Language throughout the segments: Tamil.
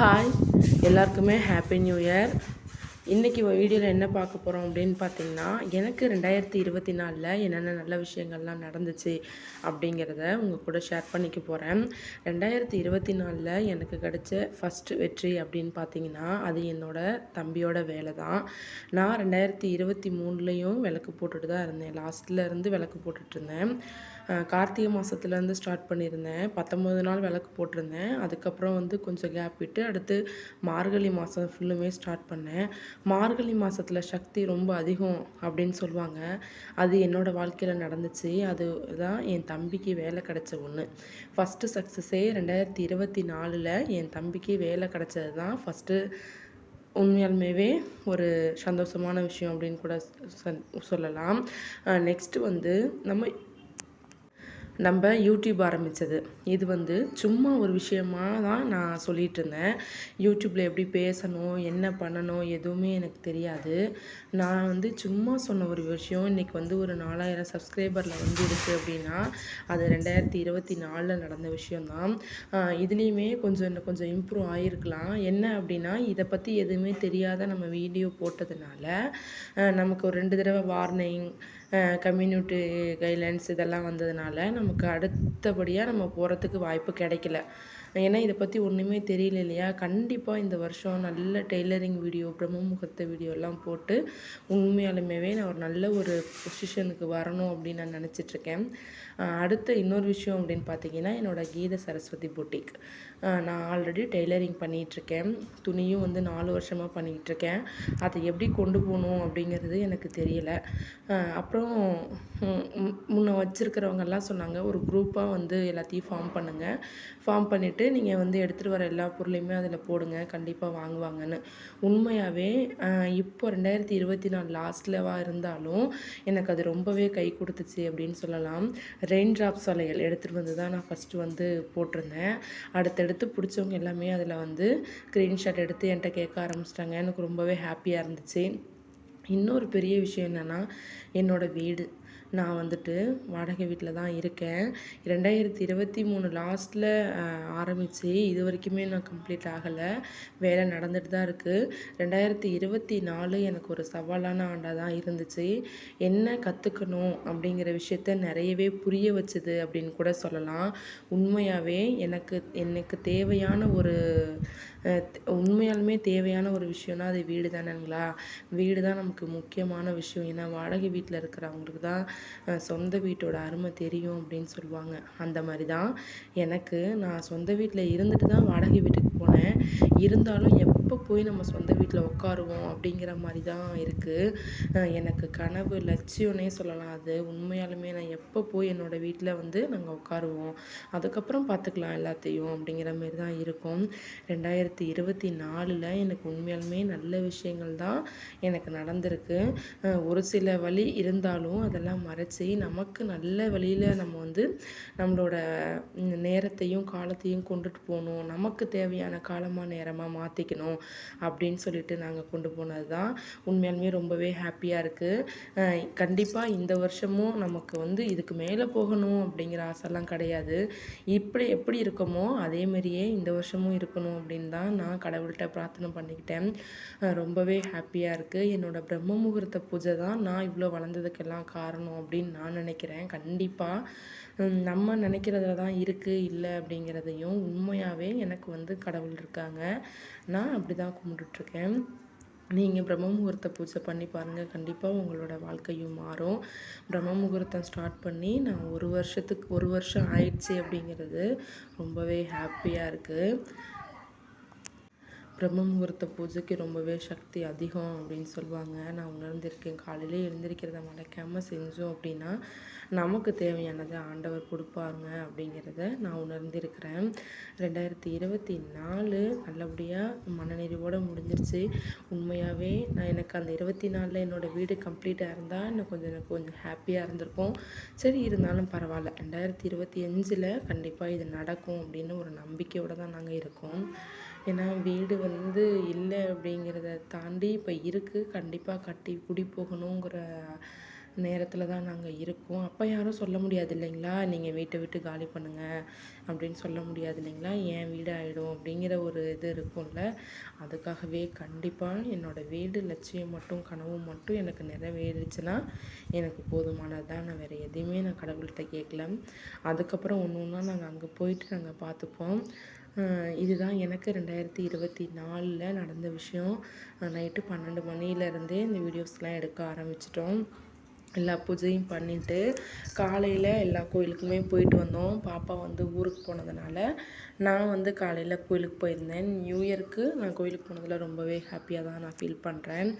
ஹாய் எல்லாருக்குமே ஹாப்பி நியூ இயர் இன்றைக்கி வீடியோவில் என்ன பார்க்க போகிறோம் அப்படின்னு பார்த்தீங்கன்னா எனக்கு ரெண்டாயிரத்தி இருபத்தி நாலில் என்னென்ன நல்ல விஷயங்கள்லாம் நடந்துச்சு அப்படிங்கிறத உங்கள் கூட ஷேர் பண்ணிக்க போகிறேன் ரெண்டாயிரத்தி இருபத்தி நாலில் எனக்கு கிடைச்ச ஃபஸ்ட்டு வெற்றி அப்படின்னு பார்த்தீங்கன்னா அது என்னோட தம்பியோட வேலை தான். நான் ரெண்டாயிரத்தி இருபத்தி மூணுலேயும் விளக்கு போட்டுட்டு தான் இருந்தேன். லாஸ்ட்டில் இருந்து விளக்கு போட்டுட்ருந்தேன் கார்த்திகை மாதத்துலேருந்து ஸ்டார்ட் பண்ணியிருந்தேன். பத்தொம்பது நாள் விளக்கு போட்டிருந்தேன். அதுக்கப்புறம் வந்து கொஞ்சம் கேப் விட்டு அடுத்து மார்கழி மாதம் ஃபுல்லுமே ஸ்டார்ட் பண்ணேன். மார்கழி மாதத்தில் சக்தி ரொம்ப அதிகம் அப்படின்னு சொல்லுவாங்க. அது என்னோடய வாழ்க்கையில் நடந்துச்சு. அது தான் என் தம்பிக்கு வேலை கிடைச்ச ஒன்று ஃபஸ்ட்டு சக்ஸஸே ரெண்டாயிரத்தி இருபத்தி நாலில் என் தம்பிக்கு வேலை கிடச்சது தான் ஃபஸ்ட்டு உண்மையாலுமேவே ஒரு சந்தோஷமான விஷயம் அப்படின்னு கூட சொல்லலாம். நெக்ஸ்ட்டு வந்து நம்ம நம்ம யூடியூப் ஆரம்பித்தது இது வந்து சும்மா ஒரு விஷயமாக தான் நான் சொல்லிகிட்டு இருந்தேன் யூடியூப்பில் எப்படி பேசணும் என்ன பண்ணணும் எதுவுமே எனக்கு தெரியாது. நான் வந்து சும்மா சொன்ன ஒரு விஷயம் இன்றைக்கி வந்து ஒரு நாலாயிரம் சப்ஸ்கிரைபரில் வந்து இருக்குது அப்படின்னா அது ரெண்டாயிரத்தி இருபத்தி நாலில் நடந்த விஷயந்தான் இதுலேயுமே கொஞ்சம் இன்னும் கொஞ்சம் இம்ப்ரூவ் ஆகிருக்கலாம் என்ன அப்படின்னா இதை பற்றி எதுவுமே தெரியாத நம்ம வீடியோ போட்டதுனால நமக்கு ஒரு ரெண்டு தடவை வார்னிங் கம்யூனிட்டி கைட்லைன்ஸ் இதெல்லாம் வந்ததுனால நமக்கு அடுத்தபடியாக நம்ம போகிறதுக்கு வாய்ப்பு கிடைக்கல. ஏன்னா இதை பற்றி ஒன்றுமே தெரியல இல்லையா? கண்டிப்பாக இந்த வருஷம் நல்ல டெய்லரிங் வீடியோ பிரம்ம முகூர்த்த வீடியோலாம் போட்டு உண்மையாலுமே நான் ஒரு நல்ல ஒரு பொசிஷனுக்கு வரணும் அப்படின்னு நான் நினச்சிட்ருக்கேன். அடுத்த இன்னொரு விஷயம் அப்படின்னு பார்த்தீங்கன்னா என்னோட கீத சரஸ்வதி புட்டிக் நான் ஆல்ரெடி டெய்லரிங் பண்ணிகிட்ருக்கேன் துணியும் வந்து நாலு வருஷமாக பண்ணிகிட்ருக்கேன் அதை எப்படி கொண்டு போகணும் அப்படிங்கிறது எனக்கு தெரியல. அப்புறம் அதுக்கப்புறம் முன்னே முன்ன வச்சுருக்கிறவங்கெல்லாம் சொன்னாங்க. ஒரு குரூப்பாக வந்து எல்லாத்தையும் ஃபார்ம் பண்ணுங்கள் ஃபார்ம் பண்ணிவிட்டு நீங்கள் வந்து எடுத்துகிட்டு வர எல்லா பொருளையுமே அதில் போடுங்க. கண்டிப்பாக வாங்குவாங்கன்னு. உண்மையாகவே இப்போ ரெண்டாயிரத்தி இருபத்தி நாலு லாஸ்ட்லவா இருந்தாலும் எனக்கு அது ரொம்பவே கை கொடுத்துச்சு அப்படின்னு சொல்லலாம். ரெயின் ட்ராப்ஸ் வளையல் எடுத்துகிட்டு வந்து தான் நான் ஃபஸ்ட்டு வந்து போட்டிருந்தேன். அடுத்தடுத்து பிடிச்சவங்க எல்லாமே அதில் வந்து ஸ்க்ரீன்ஷாட் எடுத்து என்கிட்ட கேட்க ஆரம்பிச்சிட்டாங்க. எனக்கு ரொம்பவே ஹாப்பியாக இருந்துச்சு. இன்னொரு பெரிய விஷயம் என்னென்னா என்னோடய வீடு. நான் வந்துட்டு வாடகை வீட்டில் தான் இருக்கேன். ரெண்டாயிரத்தி இருபத்தி மூணு லாஸ்ட்டில் ஆரம்பித்து இது வரைக்குமே நான் கம்ப்ளீட் ஆகலை. வேலை நடந்துட்டு தான் இருக்குது ரெண்டாயிரத்தி இருபத்தி நாலு எனக்கு ஒரு சவாலான ஆண்டாக தான் இருந்துச்சு. என்ன கற்றுக்கணும் அப்படிங்கிற விஷயத்த நிறையவே புரிய வச்சுது அப்படின்னு கூட சொல்லலாம். உண்மையாகவே எனக்கு எனக்கு தேவையான ஒரு உண்மையாலுமே தேவையான ஒரு விஷயம்னா அது வீடு தானேங்களா வீடு தான் நமக்கு முக்கியமான விஷயம். ஏன்னா வாடகை வீட்டில் இருக்கிறவங்களுக்கு தான் சொந்த வீட்டோட அருமை தெரியும் அப்படின்னு சொல்லுவாங்க. அந்த மாதிரி தான் எனக்கு நான் சொந்த வீட்டில் இருந்துட்டு தான் வாடகை வீட்டுக்கு போனேன். இருந்தாலும் எப்போ எப்போ போய் நம்ம சொந்த வீட்டில் உட்காருவோம் அப்படிங்கிற மாதிரி தான் இருக்குது எனக்கு கனவு லட்சியம்னே சொல்லலாம். அது உண்மையாலுமே நான் எப்போ போய் என்னோடய வீட்டில் வந்து நாங்கள் உட்காருவோம் அதுக்கப்புறம் பார்த்துக்கலாம் எல்லாத்தையும் அப்படிங்கிற மாரி தான் இருக்கும். ரெண்டாயிரத்தி இருபத்தி நாலில் எனக்கு உண்மையாலுமே நல்ல விஷயங்கள் தான் எனக்கு நடந்திருக்கு. ஒரு சில வழி இருந்தாலும் அதெல்லாம் மறைச்சி நமக்கு நல்ல வழியில் நம்ம வந்து நம்மளோட நேரத்தையும் காலத்தையும் கொண்டுட்டு போகணும். நமக்கு தேவையான காலமாக நேரமாக மாற்றிக்கணும் அப்படின்னு சொல்லிட்டு நாங்கள் கொண்டு போனது தான் உண்மையாலுமே ரொம்பவே ஹாப்பியாக இருக்குது கண்டிப்பாக இந்த வருஷமும் நமக்கு வந்து இதுக்கு மேலே போகணும் அப்படிங்கிற ஆசைலாம் கிடையாது. இப்படி எப்படி இருக்கோமோ அதே மாதிரியே இந்த வருஷமும் இருக்கணும் அப்படின்னு தான் நான் கடவுள்கிட்ட பிரார்த்தனை பண்ணிக்கிட்டேன். ரொம்பவே ஹாப்பியாக இருக்குது என்னோடய பிரம்ம முகூர்த்த பூஜை தான் நான் இவ்வளோ வளர்ந்ததுக்கெல்லாம் காரணம் அப்படின்னு நான் நினைக்கிறேன். கண்டிப்பாக நம்ம நினைக்கிறதுல தான் இருக்குது இல்லை அப்படிங்கிறதையும் உண்மையாகவே எனக்கு வந்து கடவுள் இருக்காங்க. நான் அப்படி தான் கும்பிட்டுட்ருக்கேன். நீங்கள் பிரம்ம முகூர்த்த பூஜை பண்ணி பாருங்கள் கண்டிப்பாக உங்களோட வாழ்க்கையும் மாறும். பிரம்ம முகூர்த்தம் ஸ்டார்ட் பண்ணி நான் ஒரு வருஷத்துக்கு ஒரு வருஷம் ஆயிடுச்சு அப்படிங்கிறது ரொம்பவே ஹாப்பியாக இருக்குது பிரம்ம முகூர்த்த பூஜைக்கு ரொம்பவே சக்தி அதிகம் அப்படின்னு சொல்லுவாங்க. நான் உணர்ந்திருக்கேன். காலையிலே எழுந்திருக்கிறத மறக்காமல் செஞ்சோம் அப்படின்னா நமக்கு தேவையானதை ஆண்டவர் கொடுப்பாங்க அப்படிங்கிறத நான் உணர்ந்திருக்கிறேன். ரெண்டாயிரத்தி இருபத்தி நாலு நல்லபடியாக மனநிறைவோடு முடிஞ்சிருச்சு. உண்மையாகவே நான் எனக்கு அந்த இருபத்தி நாலில் என்னோடய வீடு கம்ப்ளீட்டாக இருந்தால் இன்னும் கொஞ்சம் எனக்கு கொஞ்சம் ஹாப்பியாக இருந்திருக்கும் சரி இருந்தாலும் பரவாயில்ல. ரெண்டாயிரத்தி இருபத்தி அஞ்சில் கண்டிப்பாக இது நடக்கும் அப்படின்னு ஒரு நம்பிக்கையோடு தான் நாங்கள் இருக்கோம். ஏன்னா வீடு வந்து இல்லை அப்படிங்கிறத தாண்டி இப்போ இருக்குது கண்டிப்பாக கட்டி குடி போகணுங்கிற நேரத்தில் தான் நாங்கள் இருக்கோம். அப்போ யாரும் சொல்ல முடியாது இல்லைங்களா? நீங்கள் வீட்டை விட்டு காலி பண்ணுங்கள் அப்படின்னு சொல்ல முடியாது இல்லைங்களா? ஏன் வீடு ஆகிடும் அப்படிங்கிற ஒரு இது இருக்கும்ல. அதுக்காகவே கண்டிப்பாக என்னோடய வீடு லட்சியம் மட்டும் கனவு மட்டும் எனக்கு நிறைவேறிச்சுன்னா எனக்கு போதுமானது தான். நான் வேறு எதையுமே நான் கடவுள்கிட்ட கேட்கல. அதுக்கப்புறம் ஒன்று ஒன்றா நாங்கள் அங்கே போயிட்டு நாங்கள் பார்த்துப்போம். இதுதான் எனக்கு ரெண்டாயிரத்தி இருபத்தி நாலில் நடந்த விஷயம். நைட்டு பன்னெண்டு மணிலேருந்தே இந்த வீடியோஸ்லாம் எடுக்க ஆரம்பிச்சிட்டோம். எல்லா பூஜையும் பண்ணிவிட்டு காலையில் எல்லா கோயிலுக்குமே போயிட்டு வந்தோம். பாப்பா வந்து ஊருக்கு போனதுனால நான் வந்து காலையில் கோயிலுக்கு போயிருந்தேன். நியூ இயருக்கு நான் கோயிலுக்கு போனதில் ரொம்பவே ஹாப்பியாக தான் நான் ஃபீல் பண்ணுறேன்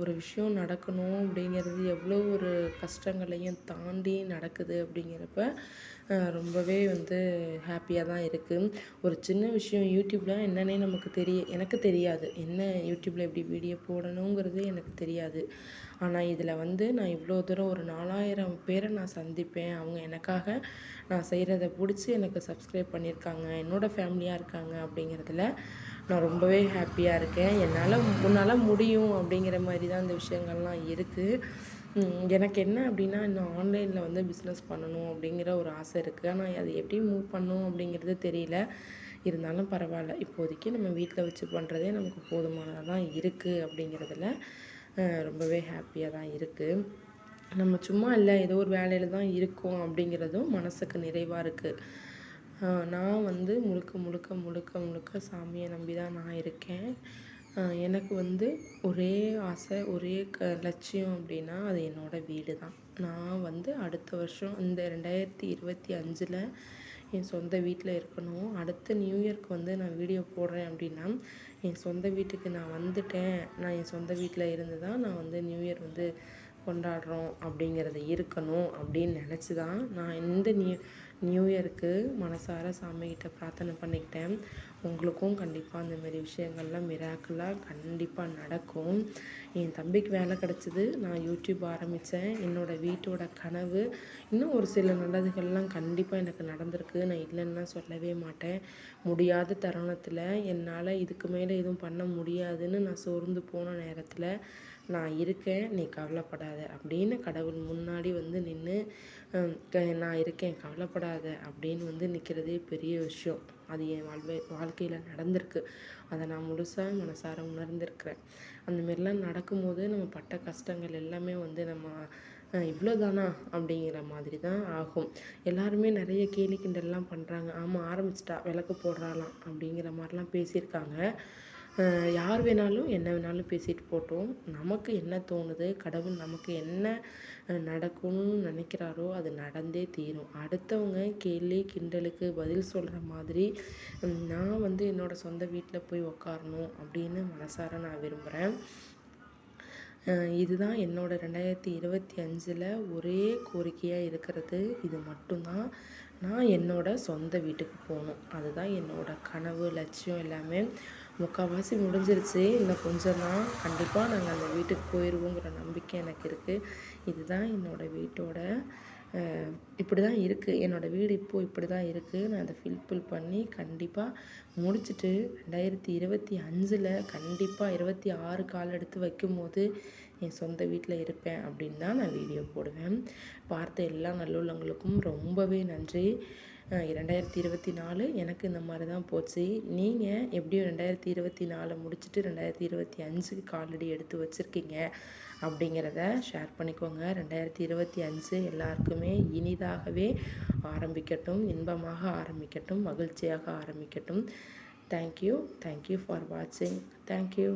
ஒரு விஷயம் நடக்கணும் அப்படிங்கிறது எவ்வளோ ஒரு கஷ்டங்களையும் தாண்டி நடக்குது அப்படிங்கிறப்ப ரொம்பவே வந்து ஹாப்பியாக தான் இருக்குது ஒரு சின்ன விஷயம் யூடியூப்லாம் என்னன்னே நமக்கு தெரிய எனக்கு தெரியாது. என்ன யூடியூப்பில் எப்படி வீடியோ போடணுங்கிறது எனக்கு தெரியாது. ஆனால் இதில் வந்து நான் இவ்வளோ தூரம் ஒரு நாலாயிரம் பேரை நான் சந்திப்பேன். அவங்க எனக்காக நான் செய்கிறத பிடிச்சி எனக்கு சப்ஸ்கிரைப் பண்ணியிருக்காங்க. என்னோடய ஃபேமிலியாக இருக்காங்க அப்படிங்கிறதுல நான் ரொம்பவே ஹாப்பியாக இருக்கேன். என்னால் முன்னால் முடியும் அப்படிங்கிற மாதிரி தான் இந்த விஷயங்கள்லாம் இருக்குது எனக்கு என்ன அப்படின்னா இன்னும் ஆன்லைனில் வந்து பிஸ்னஸ் பண்ணணும் அப்படிங்கிற ஒரு ஆசை இருக்குது ஆனால் அது எப்படி மூவ் பண்ணும் அப்படிங்கிறது தெரியல. இருந்தாலும் பரவாயில்ல. இப்போதைக்கு நம்ம வீட்டில் வச்சு பண்ணுறதே நமக்கு போதுமானதாக தான் இருக்குது அப்படிங்கிறதுல ரொம்பவே ஹாப்பியாக தான் இருக்குது நம்ம சும்மா இல்லை ஏதோ ஒரு வேலையில் தான் இருக்கோம் அப்படிங்கிறதும் மனசுக்கு நிறைவாக இருக்குது நான் வந்து முழுக்க முழுக்க முழுக்க முழுக்க சாமியை நம்பி தான் நான் இருக்கேன். எனக்கு வந்து ஒரே ஆசை ஒரே க லட்சியம் அப்படின்னா அது என்னோடய வீடு தான் நான் வந்து அடுத்த வருஷம் இந்த ரெண்டாயிரத்தி இருபத்தி அஞ்சில் என் சொந்த வீட்டில் இருக்கணும். அடுத்த நியூ இயர்க்கு வந்து நான் வீடியோ போடுறேன் அப்படின்னா என் சொந்த வீட்டுக்கு நான் வந்துட்டேன். நான் என் சொந்த வீட்டில் இருந்து தான் நான் வந்து நியூ இயர் வந்து கொண்டாடுறோம் அப்படிங்கிறது இருக்கணும் அப்படின்னு நினச்சி தான் நான் இந்த நியூ நியூ இயருக்கு மனசார சாமிகிட்ட பிரார்த்தனை பண்ணிக்கிட்டேன். உங்களுக்கும் கண்டிப்பாக அந்தமாரி விஷயங்கள்லாம் மிராக்கலாக கண்டிப்பாக நடக்கும். என் தம்பிக்கு வேலை கிடச்சிது. நான் யூடியூப் ஆரம்பித்தேன் என்னோடய வீட்டோட கனவு இன்னும் ஒரு சில நல்லதுகள்லாம் கண்டிப்பாக எனக்கு நடந்திருக்கு. நான் இல்லைன்னா சொல்லவே மாட்டேன். முடியாத தருணத்தில் என்னால் இதுக்கு மேலே எதுவும் பண்ண முடியாதுன்னு நான் சோர்ந்து போன நேரத்தில் நான் இருக்கேன் நீ கவலைப்படாத அப்படின்னு கடவுள் முன்னாடி வந்து நின்று நான் இருக்கேன் கவலைப்படாத அப்படின்னு வந்து நிற்கிறதே பெரிய விஷயம். அது என் வாழ்வை வாழ்க்கையில் நடந்திருக்கு. அதை நான் முழுசாக மனசார உணர்ந்திருக்கிறேன். அந்தமாரிலாம் நடக்கும்போது நம்ம பட்ட கஷ்டங்கள் எல்லாமே வந்து நம்ம இவ்வளோ தானா அப்படிங்கிற மாதிரி தான் ஆகும். எல்லாருமே நிறைய கேலி கிண்டல்லாம் பண்ணுறாங்க ஆமாம் ஆரம்பிச்சிட்டா விளக்கு போடுறாலாம் அப்படிங்கிற மாதிரிலாம் பேசியிருக்காங்க. யார் வேணாலும் என்ன வேணாலும் பேசிட்டு போட்டோம். நமக்கு என்ன தோணுது கடவுள் நமக்கு என்ன நடக்கணும்னு நினைக்கிறாரோ அது நடந்தே தீரும். அடுத்தவங்க கேள்வி கிண்டலுக்கு பதில் சொல்கிற மாதிரி நான் வந்து என்னோடய சொந்த வீட்டில் போய் உக்காரணும் அப்படின்னு மனசார நான் விரும்புகிறேன் இதுதான் என்னோடய ரெண்டாயிரத்தி இருபத்தி அஞ்சில் ஒரே கோரிக்கையாக இருக்கிறது. இது மட்டும்தான். நான் என்னோடய சொந்த வீட்டுக்கு போகணும். அதுதான் என்னோடய கனவு லட்சியம் எல்லாமே. முக்கால்வாசி முடிஞ்சிருச்சு. இன்னும் கொஞ்சம் தான் கண்டிப்பாக நாங்கள் அந்த வீட்டுக்கு போயிடுவோங்கிற நம்பிக்கை எனக்கு இருக்குது இதுதான் என்னோடய வீட்டோட இப்படி தான் இருக்குது என்னோடய வீடு இப்போது இப்படி தான் இருக்குது நான் அதை ஃபில்ஃபில் பண்ணி கண்டிப்பாக முடிச்சுட்டு ரெண்டாயிரத்தி இருபத்தி அஞ்சில் கண்டிப்பாக இருபத்தி ஆறு கால் எடுத்து வைக்கும்போது என் சொந்த வீட்டில் இருப்பேன் அப்படின்னு தான் நான் வீடியோ போடுவேன். பார்த்த எல்லா நல்லுள்ளங்களுக்கும் ரொம்பவே நன்றி. ரெண்டாயிரத்தி இருபத்தி நாலு எனக்கு இந்த மாதிரி தான் போச்சு. நீங்கள் எப்படியும் ரெண்டாயிரத்தி இருபத்தி நாலு முடிச்சுட்டு ரெண்டாயிரத்தி இருபத்தி அஞ்சுக்கு காலடி எடுத்து வச்சுருக்கீங்க அப்படிங்கிறத ஷேர் பண்ணிக்கோங்க. ரெண்டாயிரத்தி இருபத்தி அஞ்சு எல்லாருக்குமே இனிதாகவே ஆரம்பிக்கட்டும் இன்பமாக ஆரம்பிக்கட்டும் மகிழ்ச்சியாக ஆரம்பிக்கட்டும். Thank you thank you for வாட்சிங் தேங்க்யூ